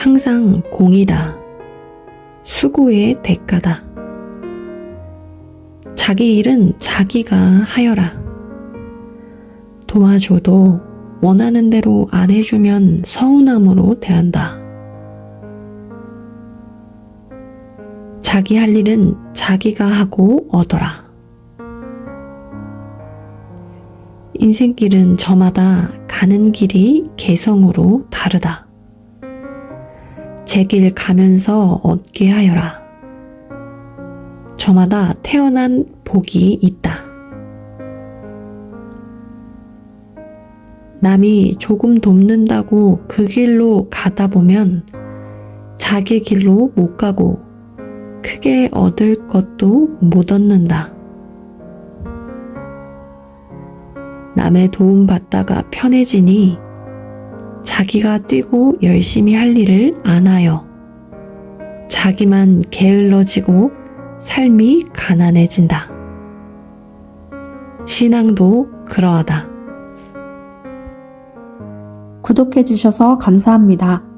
항상 공이다. 수고의 대가다. 자기 일은 자기가 하여라. 도와줘도 원하는 대로 안 해주면 서운함으로 대한다. 자기 할 일은 자기가 하고 얻어라. 인생길은 저마다 가는 길이 개성으로 다르다. 제 길 가면서 얻게 하여라. 저마다 태어난 복이 있다. 남이 조금 돕는다고 그 길로 가다 보면 자기 길로 못 가고 크게 얻을 것도 못 얻는다. 남의 도움 받다가 편해지니 자기가 뛰고 열심히 할 일을 안 하여 자기만 게을러지고 삶이 가난해진다. 신앙도 그러하다. 구독해주셔서 감사합니다.